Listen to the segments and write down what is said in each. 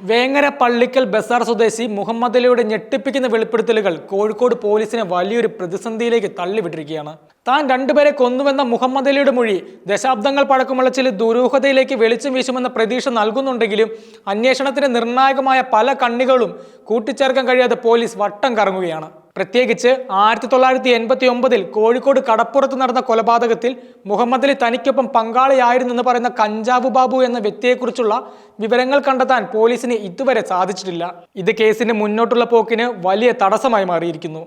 വേങ്ങര പള്ളിക്കൽ ബസാർ സ്വദേശി മുഹമ്മദ് അലിയുടെ ഞെട്ടിപ്പിക്കുന്ന വെളിപ്പെടുത്തലുകൾ കോഴിക്കോട് പോലീസിനെ വലിയൊരു പ്രതിസന്ധിയിലേക്ക് തള്ളിവിട്ടിരിക്കുകയാണ്. താൻ രണ്ടുപേരെ കൊന്നുവെന്ന മുഹമ്മദ് അലിയുടെ മൊഴി ദശാബ്ദങ്ങൾ പഴക്കമുള്ള ചില ദുരൂഹതയിലേക്ക് വെളിച്ചം വീശുമെന്ന പ്രതീക്ഷ നൽകുന്നുണ്ടെങ്കിലും അന്വേഷണത്തിന് നിർണായകമായ പല കണ്ണികളും കൂട്ടിച്ചേർക്കാൻ കഴിയാതെ പോലീസ് വട്ടം കറങ്ങുകയാണ്. പ്രത്യേകിച്ച് ആയിരത്തി തൊള്ളായിരത്തി എൺപത്തി ഒമ്പതിൽ കോഴിക്കോട് കടപ്പുറത്ത് നടന്ന കൊലപാതകത്തിൽ മുഹമ്മദ് അലി തനിക്കൊപ്പം പങ്കാളിയായിരുന്നെന്ന് പറയുന്ന കഞ്ചാവ് ബാബു എന്ന വ്യക്തിയെക്കുറിച്ചുള്ള വിവരങ്ങൾ കണ്ടെത്താൻ പോലീസിന് ഇതുവരെ സാധിച്ചിട്ടില്ല. ഇത് കേസിന്റെ മുന്നോട്ടുള്ള പോക്കിന് വലിയ തടസ്സമായി മാറിയിരിക്കുന്നു.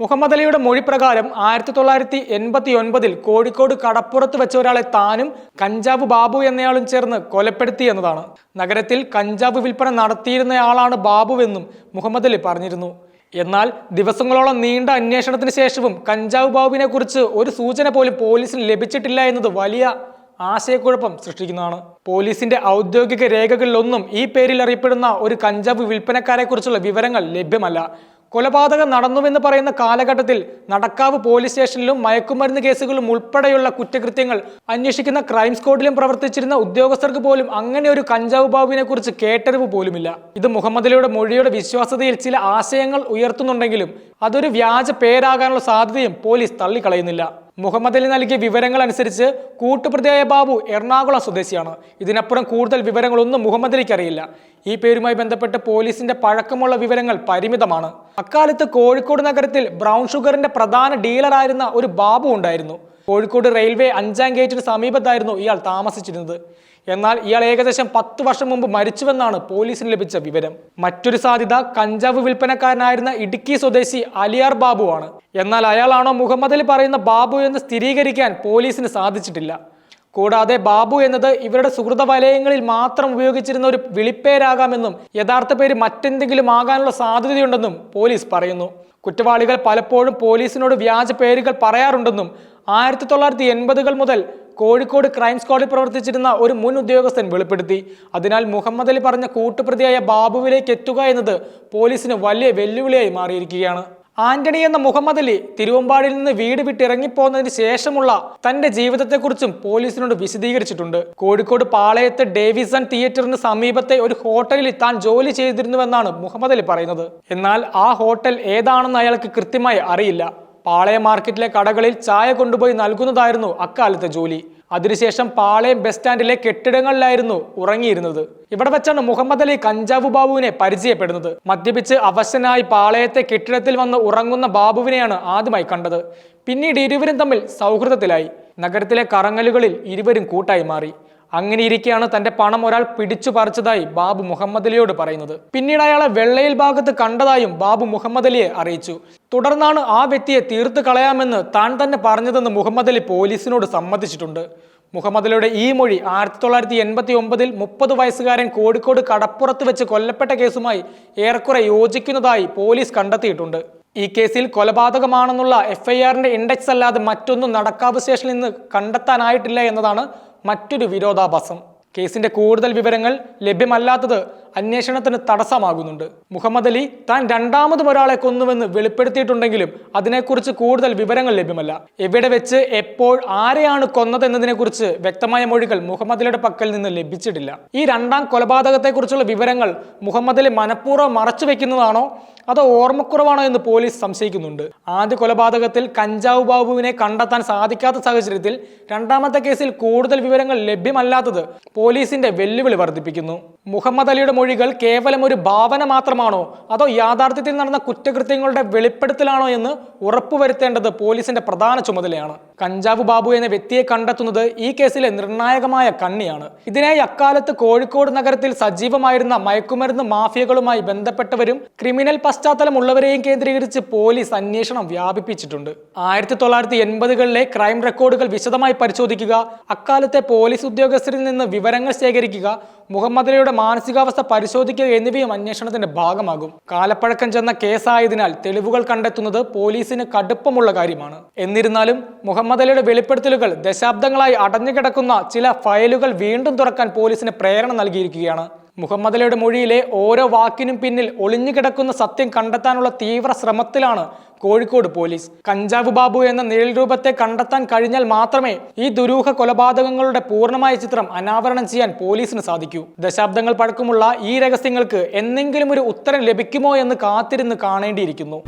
മുഹമ്മദ് അലിയുടെ മൊഴി പ്രകാരം ആയിരത്തി തൊള്ളായിരത്തി എൺപത്തി ഒൻപതിൽ കോഴിക്കോട് കടപ്പുറത്ത് വെച്ച ഒരാളെ താനും കഞ്ചാവ് ബാബു എന്നയാളും ചേർന്ന് കൊലപ്പെടുത്തി എന്നതാണ്. നഗരത്തിൽ കഞ്ചാവ് വിൽപ്പന നടത്തിയിരുന്നയാളാണ് ബാബുവെന്നും മുഹമ്മദ് അലി പറഞ്ഞിരുന്നു. എന്നാൽ ദിവസങ്ങളോളം നീണ്ട അന്വേഷണത്തിന് ശേഷവും കഞ്ചാവ് ബാബുവിനെ കുറിച്ച് ഒരു സൂചന പോലും പോലീസിന് ലഭിച്ചിട്ടില്ല എന്നത് വലിയ ആശയക്കുഴപ്പം സൃഷ്ടിക്കുന്നതാണ്. പോലീസിന്റെ ഔദ്യോഗിക രേഖകളിലൊന്നും ഈ പേരിൽ അറിയപ്പെടുന്ന ഒരു കഞ്ചാവ് വിൽപ്പനക്കാരെ കുറിച്ചുള്ള വിവരങ്ങൾ ലഭ്യമല്ല. കൊലപാതകം നടന്നുവെന്ന് പറയുന്ന കാലഘട്ടത്തിൽ നടക്കാവ് പോലീസ് സ്റ്റേഷനിലും മയക്കുമരുന്ന് കേസുകളും ഉൾപ്പെടെയുള്ള കുറ്റകൃത്യങ്ങൾ അന്വേഷിക്കുന്ന ക്രൈം സ്ക്വാഡിലും പ്രവർത്തിച്ചിരുന്ന ഉദ്യോഗസ്ഥർക്ക് പോലും അങ്ങനെ ഒരു കഞ്ചാവ് ബാബുവിനെ കുറിച്ച് കേട്ടറിവ് പോലുമില്ല. ഇത് മുഹമ്മദിലയുടെ മൊഴിയുടെ വിശ്വാസതയിൽ ചില ആശയങ്ങൾ ഉയർത്തുന്നുണ്ടെങ്കിലും അതൊരു വ്യാജ പേരാകാനുള്ള സാധ്യതയും പോലീസ് തള്ളിക്കളയുന്നില്ല. മുഹമ്മദ് അലി നൽകിയ വിവരങ്ങൾ അനുസരിച്ച് കൂട്ടുപ്രതിയായ ബാബു എറണാകുളം സ്വദേശിയാണ്. ഇതിനപ്പുറം കൂടുതൽ വിവരങ്ങളൊന്നും മുഹമ്മദ് അലിക്ക് അറിയില്ല. ഈ പേരുമായി ബന്ധപ്പെട്ട് പോലീസിന്റെ പഴക്കമുള്ള വിവരങ്ങൾ പരിമിതമാണ്. അക്കാലത്ത് കോഴിക്കോട് നഗരത്തിൽ ബ്രൗൺ ഷുഗറിന്റെ പ്രധാന ഡീലറായിരുന്ന ഒരു ബാബു ഉണ്ടായിരുന്നു. കോഴിക്കോട് റെയിൽവേ അഞ്ചാം ഗേറ്റിന് സമീപത്തായിരുന്നു ഇയാൾ താമസിച്ചിരുന്നത്. എന്നാൽ ഇയാൾ ഏകദേശം പത്ത് വർഷം മുമ്പ് മരിച്ചുവെന്നാണ് പോലീസിന് ലഭിച്ച വിവരം. മറ്റൊരു സാധ്യത കഞ്ചാവ് വിൽപ്പനക്കാരനായിരുന്ന ഇടുക്കി സ്വദേശി അലിയാർ ബാബു ആണ്. എന്നാൽ അയാളാണോ മുഹമ്മദ് അലി പറയുന്ന ബാബു എന്ന് സ്ഥിരീകരിക്കാൻ പോലീസിന് സാധിച്ചിട്ടില്ല. കൂടാതെ ബാബു എന്നത് ഇവരുടെ സുഹൃത വലയങ്ങളിൽ മാത്രം ഉപയോഗിച്ചിരുന്ന ഒരു വിളിപ്പേരാകാമെന്നും യഥാർത്ഥ പേര് മറ്റെന്തെങ്കിലും ആകാനുള്ള സാധ്യതയുണ്ടെന്നും പോലീസ് പറയുന്നു. കുറ്റവാളികൾ പലപ്പോഴും പോലീസിനോട് വ്യാജ പേരുകൾ പറയാറുണ്ടെന്നും ആയിരത്തി തൊള്ളായിരത്തി എൺപതുകൾ മുതൽ കോഴിക്കോട് ക്രൈം സ്ക്വാഡിൽ പ്രവർത്തിച്ചിരുന്ന ഒരു മുൻ ഉദ്യോഗസ്ഥൻ വെളിപ്പെടുത്തി. അതിനാൽ മുഹമ്മദ് അലി പറഞ്ഞ കൂട്ടുപ്രതിയായ ബാബുവിലേക്ക് എത്തുക എന്നത് പോലീസിന് വലിയ വെല്ലുവിളിയായി മാറിയിരിക്കുകയാണ്. ആന്റണി എന്ന മുഹമ്മദ് അലി തിരുവമ്പാടിയിൽ നിന്ന് വീട് വിട്ടിറങ്ങിപ്പോന്നതിന് ശേഷമുള്ള തന്റെ ജീവിതത്തെക്കുറിച്ചും പോലീസിനോട് വിശദീകരിച്ചിട്ടുണ്ട്. കോഴിക്കോട് പാളയത്ത് ഡേവിസൺ തിയേറ്ററിന് സമീപത്തെ ഒരു ഹോട്ടലിൽ താൻ ജോലി ചെയ്തിരുന്നുവെന്നാണ് മുഹമ്മദ് അലി പറയുന്നത്. എന്നാൽ ആ ഹോട്ടൽ ഏതാണെന്ന് അയാൾക്ക് കൃത്യമായി അറിയില്ല. പാളയം മാർക്കറ്റിലെ കടകളിൽ ചായ കൊണ്ടുപോയി നൽകുന്നതായിരുന്നു അക്കാലത്തെ ജോലി. അതിനുശേഷം പാളയം ബസ് സ്റ്റാൻഡിലെ കെട്ടിടങ്ങളിലായിരുന്നു ഉറങ്ങിയിരുന്നത്. ഇവിടെ വെച്ചാണ് മുഹമ്മദ് അലി കഞ്ചാവു ബാബുവിനെ പരിചയപ്പെടുന്നത്. മദ്യപിച്ച് അവശനായി പാളയത്തെ കെട്ടിടത്തിൽ വന്ന് ഉറങ്ങുന്ന ബാബുവിനെയാണ് ആദ്യമായി കണ്ടത്. പിന്നീട് ഇരുവരും തമ്മിൽ സൗഹൃദത്തിലായി. നഗരത്തിലെ കറങ്ങലുകളിൽ ഇരുവരും കൂട്ടായി മാറി. അങ്ങനെ ഇരിക്കെയാണ് തന്റെ പണം ഒരാൾ പിടിച്ചു പറിച്ചതായി ബാബു മുഹമ്മദ് അലിയോട് പറയുന്നത്. പിന്നീട് അയാളെ വെള്ളയിൽ ഭാഗത്ത് കണ്ടതായും ബാബു മുഹമ്മദ് അലിയെ അറിയിച്ചു. തുടർന്നാണ് ആ വ്യക്തിയെ തീർത്ത് കളയാമെന്ന് താൻ തന്നെ പറഞ്ഞതെന്ന് മുഹമ്മദ് അലി പോലീസിനോട് സമ്മതിച്ചിട്ടുണ്ട്. മുഹമ്മദ് അലിയുടെ ഈ മൊഴി ആയിരത്തി തൊള്ളായിരത്തി എൺപത്തി ഒമ്പതിൽ മുപ്പത് വയസ്സുകാരൻ കോഴിക്കോട് കടപ്പുറത്ത് വെച്ച് കൊല്ലപ്പെട്ട കേസുമായി ഏറെക്കുറെ യോജിക്കുന്നതായി പോലീസ് കണ്ടെത്തിയിട്ടുണ്ട്. ഈ കേസിൽ കൊലപാതകമാണെന്നുള്ള എഫ് ഐ എഫ്ഐആറിന്റെ ഇൻഡെക്സ് അല്ലാതെ മറ്റൊന്നും നടക്കാവ് സ്റ്റേഷനിൽ നിന്ന് കണ്ടെത്താനായിട്ടില്ല എന്നതാണ് മറ്റൊരു വിരോധാഭാസം. കേസിന്റെ കൂടുതൽ വിവരങ്ങൾ ലഭ്യമല്ലാത്തത് അന്വേഷണത്തിന് തടസ്സമാകുന്നുണ്ട്. മുഹമ്മദ് അലി താൻ രണ്ടാമതും ഒരാളെ കൊന്നുവെന്ന് വെളിപ്പെടുത്തിയിട്ടുണ്ടെങ്കിലും അതിനെക്കുറിച്ച് കൂടുതൽ വിവരങ്ങൾ ലഭ്യമല്ല. എവിടെ വെച്ച് എപ്പോൾ ആരെയാണ് കൊന്നതെന്നതിനെക്കുറിച്ച് വ്യക്തമായ മൊഴികൾ മുഹമ്മദ് അലിയുടെ പക്കൽ നിന്ന് ലഭിച്ചിട്ടില്ല. ഈ രണ്ടാം കൊലപാതകത്തെക്കുറിച്ചുള്ള വിവരങ്ങൾ മുഹമ്മദ് അലി മനഃപൂർവം മറച്ചു വെക്കുന്നതാണോ അതോ ഓർമ്മക്കുറവാണോ എന്ന് പോലീസ് സംശയിക്കുന്നുണ്ട്. ആദ്യ കൊലപാതകത്തിൽ കഞ്ചാവ് ബാബുവിനെ കണ്ടെത്താൻ സാധിക്കാത്ത സാഹചര്യത്തിൽ രണ്ടാമത്തെ കേസിൽ കൂടുതൽ വിവരങ്ങൾ ലഭ്യമല്ലാത്തത് പോലീസിന്റെ വെല്ലുവിളി വർദ്ധിപ്പിക്കുന്നു. മുഹമ്മദ് അലിയുടെ മൊഴികൾ കേവലം ഒരു ഭാവന മാത്രമാണോ? അതോ യാഥാർത്ഥ്യത്തിൽ നടന്ന കുറ്റകൃത്യങ്ങളുടെ വെളിപ്പെടുത്തലാണോ എന്ന് ഉറപ്പുവരുത്തേണ്ടത് പോലീസിന്റെ പ്രധാന ചുമതലയാണ്. കഞ്ചാവ് ബാബു എന്ന വ്യക്തിയെ കണ്ടെത്തുന്നത് ഈ കേസിലെ നിർണായകമായ കണ്ണിയാണ്. ഇതിനായി അക്കാലത്ത് കോഴിക്കോട് നഗരത്തിൽ സജീവമായിരുന്ന മയക്കുമരുന്ന് മാഫിയകളുമായി ബന്ധപ്പെട്ടവരും ക്രിമിനൽ പശ്ചാത്തലമുള്ളവരെയും കേന്ദ്രീകരിച്ച് പോലീസ് അന്വേഷണം വ്യാപിപ്പിച്ചിട്ടുണ്ട്. ആയിരത്തി തൊള്ളായിരത്തി എൺപതുകളിലെ ക്രൈം റെക്കോർഡുകൾ വിശദമായി പരിശോധിക്കുക അക്കാലത്തെ പോലീസ് ഉദ്യോഗസ്ഥരിൽ നിന്ന് വിവരങ്ങൾ ശേഖരിക്കുക മുഹമ്മദ് അലിയുടെ മാനസികാവസ്ഥ പരിശോധിക്കുക എന്നിവയും അന്വേഷണത്തിന്റെ ഭാഗമാകും. കാലപ്പഴക്കം ചെന്ന കേസായതിനാൽ തെളിവുകൾ കണ്ടെത്തുന്നത് പോലീസിന് കടുപ്പമുള്ള കാര്യമാണ്. എന്നിരുന്നാലും മുഹമ്മദ് അലിയുടെ വെളിപ്പെടുത്തലുകൾ ദശാബ്ദങ്ങളായി അടഞ്ഞുകിടക്കുന്ന ചില ഫയലുകൾ വീണ്ടും തുറക്കാൻ പോലീസിന് പ്രേരണ നൽകിയിരിക്കുകയാണ്. മുഹമ്മദ് അലിയുടെ മൊഴിയിലെ ഓരോ വാക്കിനും പിന്നിൽ ഒളിഞ്ഞുകിടക്കുന്ന സത്യം കണ്ടെത്താനുള്ള തീവ്ര ശ്രമത്തിലാണ് കോഴിക്കോട് പോലീസ്. കഞ്ചാവ് ബാബു എന്ന നിഴൽ രൂപത്തെ കണ്ടെത്താൻ കഴിഞ്ഞാൽ മാത്രമേ ഈ ദുരൂഹ കൊലപാതകങ്ങളുടെ പൂർണമായ ചിത്രം അനാവരണം ചെയ്യാൻ പോലീസിന് സാധിക്കൂ. ദശാബ്ദങ്ങൾ പഴക്കമുള്ള ഈ രഹസ്യങ്ങൾക്ക് എന്തെങ്കിലും ഒരു ഉത്തരം ലഭിക്കുമോ എന്ന് കാത്തിരുന്ന് കാണേണ്ടിയിരിക്കുന്നു.